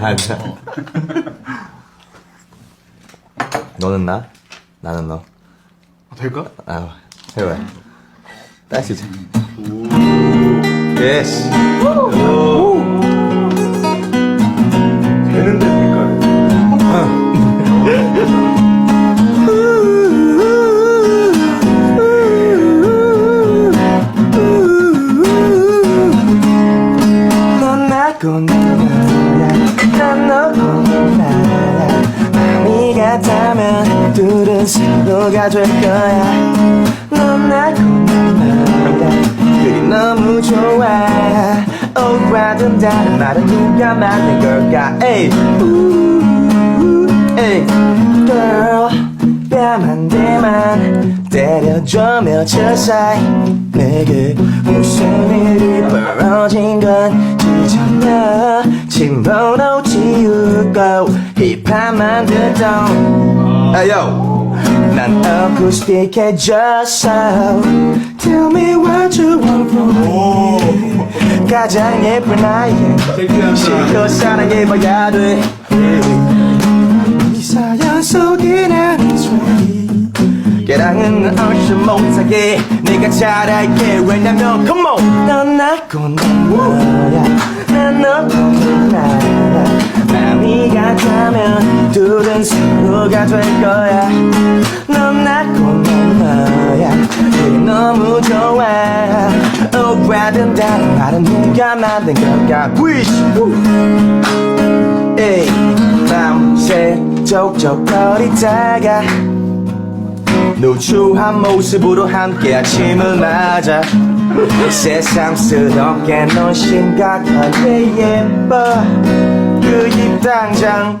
아니야. 너는 나, 나는 너. 될까? 아, 해봐. 다시 자. 예스. 같다면 둘은 서로가 될 거야. 넌 나고 나야 그게 너무 좋아. 오가든다는 말은 누가 만든 걸까? 에이 우, 에이 girl 뺨한 대만 때려줘 며칠 사이 내게 무슨 일이 벌어진 건지 전혀 침번호 지우고 힙합만 듣던 아요 난 어쿠스틱해졌어 Tell me what you want from me 가장 예쁜 나에게 실컷 사랑해봐야 돼 이 사연 속에 나는 소리 깨랑은 얼씬 못하게 내가 잘할게 왜냐면 come on 넌 나고 난 나야 난 너고 나야 마음이 같다면 둘은 서로가 될 거야. 넌 나고 난 나야 그게 너무 좋아. 오가든다는 말은 누가 만든 걸까? Wish. 에이 밤새 족족거리다가 누추한 모습으로 함께 아침을 맞아. 새삼스럽게 넌 심각하게 예뻐. 그입 당장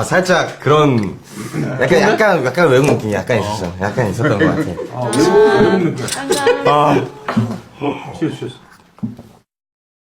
아 살짝 그런 약간 약간 약간 외국 느낌이 약간 있었어. 약간 있었던 것 같아. 아, 거야? 아. 치웠어, 치웠어.